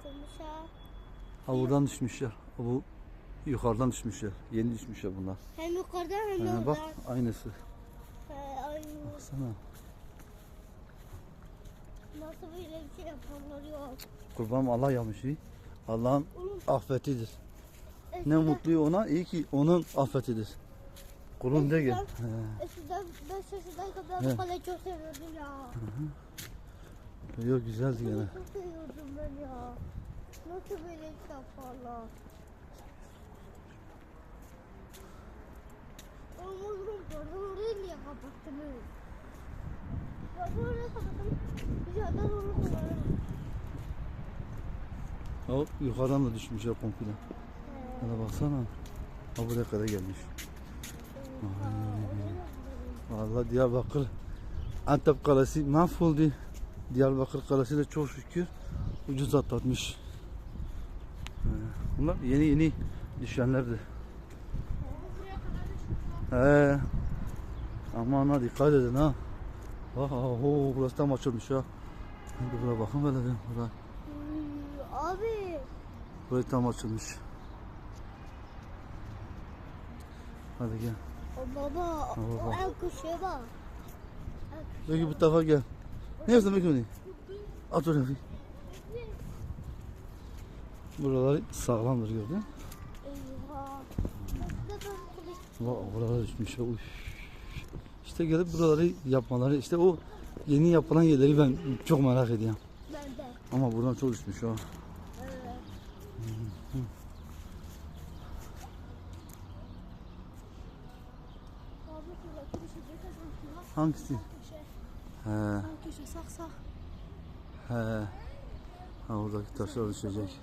atılmış ha. Ha buradan düşmüşler. Bu yukarıdan düşmüşler. Yeni düşmüşler bunlar. Hem yukarıdan hem Ha, bak oradan. aynısı. He, aynı. Baksana. Nasıl böyle bir şey yapanlar yok. Kurban Allah yapmış iyi. Allah'ın affetidir. Ne eskiden- mutlu ona iyi ki onun affetidir. Kulum de gel. He. Eskiden 5 yaşındayken ben He. bu kaleyi çok seviyordum ya. Yok güzeldi gene. Çok seviyordum ben ya. Nasıl böyle yaparlar? Oğlum gördüm orayı niye kapattınız? Gördüm orayı kapattım. Dışarıdan onu kullanırım. O yukarıdan da düşmüş ya komple. Hadi baksana. Ha buraya kadar gelmiş. Vallahi Diyarbakır Antep kalesi mahvoldu. Diyarbakır kalesi de çok şükür ucuz atlatmış. Ee, Bunlar yeni yeni düşenlerdi. He. Aman ha dikkat edin ha. Ha ho burası tam açılmış ha. Hadi buraya bakın böyle bir buraya. Abi. Burası tam açılmış. Hadi gel. O baba. Baba. O el kuşu bak. Peki bu tarafa gel. Ne yaptın Bekir onu? At oraya. bir. Buraları sağlamdır gördün. Eyvah. Buralar düşmüş. Uf. İşte gelip buraları yapmaları işte o yeni yapılan yerleri ben çok merak ediyorum. Ben de. Ama buradan çok düşmüş ha. Evet. Abi şuradaki bir şey. Hangisi? He, Köşe saksa. he. Ha oradaki taşlar düşecek.